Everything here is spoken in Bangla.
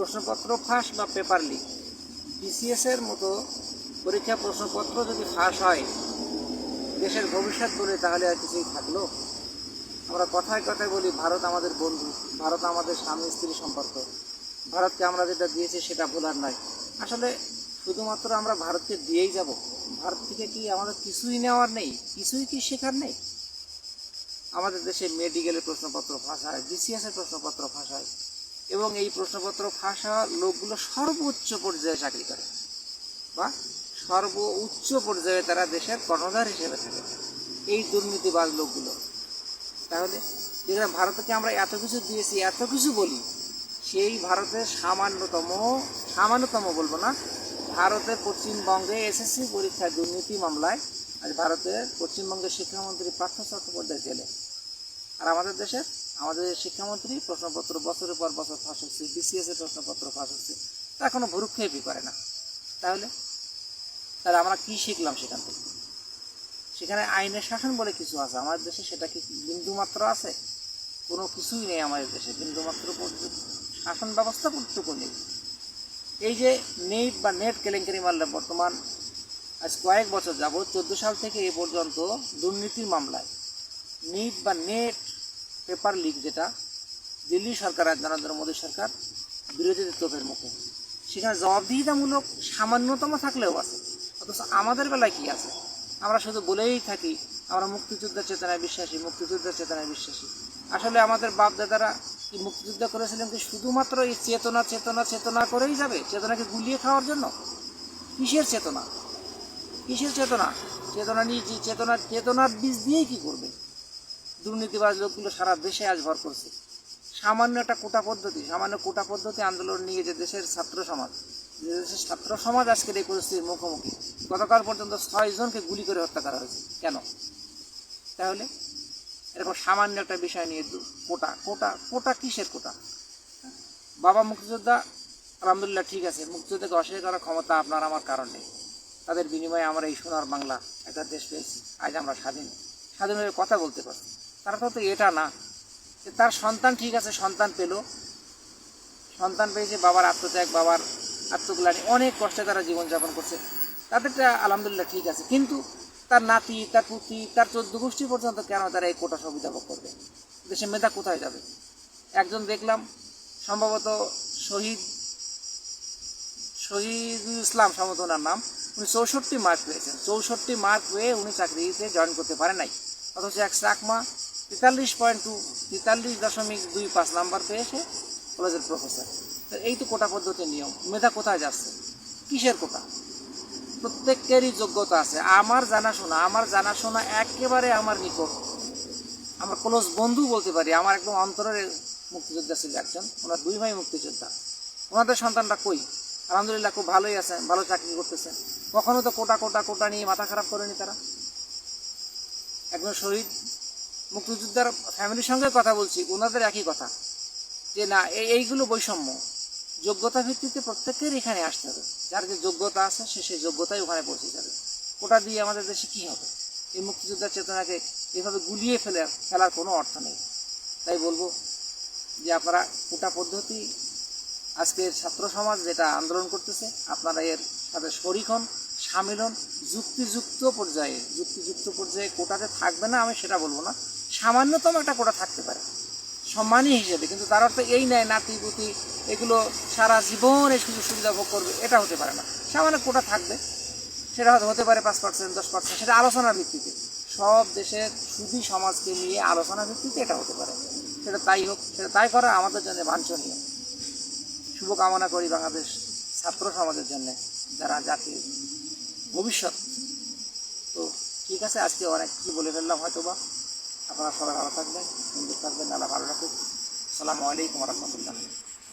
প্রশ্নপত্র ফাঁস বা পেপার লিক বিসিএস এর মতো পরীক্ষা প্রশ্নপত্র যদি ফাঁস হয়, দেশের ভবিষ্যৎ বলে তাহলে আর কিছুই থাকল? আমরা কথায় কথায় বলি, ভারত আমাদের বন্ধু, ভারত আমাদের স্বামী স্ত্রী সম্পর্ক। ভারতকে আমরা যেটা দিয়েছি সেটা ভোলার নয়। আসলে শুধুমাত্র আমরা ভারতকে দিয়েই যাব। ভারত থেকে কি আমাদের কিছুই নেওয়ার নেই? কিছুই কি শেখার নেই? আমাদের দেশে মেডিকেলের প্রশ্নপত্র ফাঁস হয় বিসিএস এর প্রশ্নপত্র ফাঁস হয়। এবং এই প্রশ্নপত্র ফাঁস হওয়া লোকগুলো সর্বোচ্চ পর্যায়ে চাকরি করে। বা সর্ব উচ্চ পর্যায়ে তারা দেশের কর্ণধার হিসেবে থাকে। এই দুর্নীতিবাজ লোকগুলো। তাহলে যেখানে ভারতকে আমরা এত কিছু দিয়েছি, এত কিছু বলি, সেই ভারতের সামান্যতম সামান্যতম বলব না, ভারতের পশ্চিমবঙ্গে এসএসসি পরীক্ষায় দুর্নীতি মামলায় আজ ভারতের পশ্চিমবঙ্গের শিক্ষামন্ত্রী পার্থ চট্টোপাধ্যায় জেলে। আর আমাদের দেশের আমাদের শিক্ষামন্ত্রী প্রশ্নপত্র বছরের পর বছর ফাঁস হচ্ছে বিসিএস এর প্রশ্নপত্র ফাঁস হচ্ছে, তা কোনো ভুরুক্ষেপই করে না। তাহলে? তাহলে আমরা কি শিখলাম সেখান থেকে? সেখানে আইনের শাসন বলে কিছু আছে। আমাদের দেশে সেটা কি বিন্দুমাত্র আছে? কোনো কিছুই নেই আমাদের দেশে। বিন্দুমাত্র শাসন ব্যবস্থা কতটুকু নেই? এই যে নেট বা নেট কেলেঙ্কারি মারলে বর্তমান আজ কয়েক বছর যাবত চোদ্দ সাল থেকে এ পর্যন্ত দুর্নীতির মামলায় নিট বা নেট পেপার লিক যেটা দিল্লি সরকার আর নরেন্দ্র মোদী সরকার বিরোধীদের তোপের মুখে। সেখানে জবাবদিহিতামূলক সামান্যতম থাকলেও আছে। অথচ আমাদের বেলায় কি আছে? আমরা শুধু বলেই থাকি, আমরা মুক্তিযুদ্ধের চেতনায় বিশ্বাসী, মুক্তিযুদ্ধের চেতনায় বিশ্বাসী। আসলে আমাদের বাপ দাদারা কি মুক্তিযুদ্ধ করেছিলেন কি শুধুমাত্র এই চেতনা চেতনা চেতনা করেই যাবে? চেতনাকে গুলিয়ে খাওয়ার জন্য? কিসের চেতনা? কিসের চেতনা? চেতনা নিয়ে চেতনা চেতনার বীজ দিয়েই কি করবে? দুর্নীতিবাজ লোকগুলো সারা দেশে আজ ভর করছে। সামান্য একটা কোটা পদ্ধতি, সামান্য কোটা পদ্ধতি আন্দোলন নিয়ে যে দেশের ছাত্র সমাজ, যে দেশের ছাত্র সমাজ আজকের এই পরিস্থিতির মুখোমুখি। গতকাল পর্যন্ত ছয় জনকে গুলি করে হত্যা করা হয়েছে। কেন? তাহলে এরকম সামান্য একটা বিষয় নিয়ে কোটা কোটা কোটা কিসের কোটা? বাবা মুক্তিযোদ্ধা, আলহামদুলিল্লাহ ঠিক আছে। মুক্তিযুদ্ধকে অস্বীকার করার ক্ষমতা আপনার, আমার কারণ নেই। তাদের বিনিময়ে আমরা এই সোনার বাংলা একটা দেশ পেয়েছি। আজ আমরা স্বাধীন। স্বাধীনভাবে কথা বলতে পারছি। তার তো এটা না। যে তার সন্তান ঠিক আছে, সন্তান পেল। সন্তান পেয়েছে, বাবার আত্মত্যাগ, বাবার আত্মগ্লানি, অনেক কষ্টে তারা জীবনযাপন করছে। তাদেরটা আলহামদুলিল্লাহ ঠিক আছে। কিন্তু তার নাতি, তার পুতি তার চোদ্দ গোষ্ঠী পর্যন্ত কেন তারা এই কোটা সুবিধা ভোগ করবে? দেশে মেধা কোথায় যাবে? একজন দেখলাম, সম্ভবত শহীদ শহীদুল ইসলাম সম্ভবত ওনার নাম। উনি চৌষট্টি মার্ক পেয়েছেন। চৌষট্টি মার্ক পেয়ে উনি চাকরিতে জয়েন করতে পারে নাই। অথচ এক চাকমা তেতাল্লিশ পয়েন্ট টু তেতাল্লিশ দশমিক দুই পাঁচ নাম্বার পেয়েছে কলেজের প্রফেসর। এই তো কোটা পদ্ধতির নিয়ম। মেধা কোথায় যাচ্ছে? কিসের কোটা? প্রত্যেকেরই যোগ্যতা আছে। আমার জানাশোনা আমার জানাশোনা একেবারে আমার নিকট। আমার ক্লোজ বন্ধু বলতে পারি। আমার একদম অন্তরের মুক্তিযোদ্ধা ছিল একজন। ওনার দুই ভাই মুক্তিযোদ্ধা। ওনাদের সন্তানরা কই? আলহামদুলিল্লাহ খুব ভালোই আছে, ভালো চাকরি করতেছে। কখনো তো কোটা কোটা কোটা নিয়ে মাথা খারাপ করেনি তারা। একজন শহীদ মুক্তিযোদ্ধার ফ্যামিলির সঙ্গে কথা বলছি ওনাদের একই কথা। যে না এই এইগুলো বৈষম্য। যোগ্যতা ভিত্তিতে প্রত্যেকের এখানে আসতে হবে। যার যে যোগ্যতা আছে, সে সেই যোগ্যতাই ওখানে পৌঁছে যাবে। কোটা দিয়ে আমাদের দেশে কী হবে? এই মুক্তিযোদ্ধার চেতনাকে এভাবে গুলিয়ে ফেলে, ফেলার কোনো অর্থ নেই। তাই বলব যে আপনারা কোটা পদ্ধতি, আজকের ছাত্র সমাজ যেটা আন্দোলন করতেছে, আপনারা এর সাথে শরিক হন, সামিল হন। যুক্তিযুক্ত পর্যায়ে যুক্তিযুক্ত পর্যায়ে কোটাতে থাকবে না, আমি সেটা বলব না। সামান্যতম একটা কোটা থাকতে পারে। সম্মানী হিসেবে, কিন্তু তার অর্থ এই নেয় নাতি, পুতি, এগুলো সারা জীবন এই সুযোগ সুবিধা ভোগ করবে, এটা হতে পারে না। সামান্য কোটা থাকবে, সেটা হয়তো হতে পারে পাঁচ পার্সেন্ট দশ পার্সেন্ট সেটা আলোচনার ভিত্তিতে। সব দেশের সুদী সমাজকে নিয়ে আলোচনার ভিত্তিতে এটা হতে পারে। সেটা তাই হোক, সেটা তাই করা আমাদের জন্য বাঞ্ছনীয়। শুভকামনা করি বাংলাদেশ ছাত্র সমাজের জন্য, যারা জাতির ভবিষ্যৎ। তো ঠিক আছে, আজকে অনেক কিছু বলে ফেললাম হয়তো বা আপনারা সবাই ভালো থাকবেন সুন্দর থাকবেন আল্লাহ ভালো রাখুন আসসালামু আলাইকুম রহমতুল্লাহ।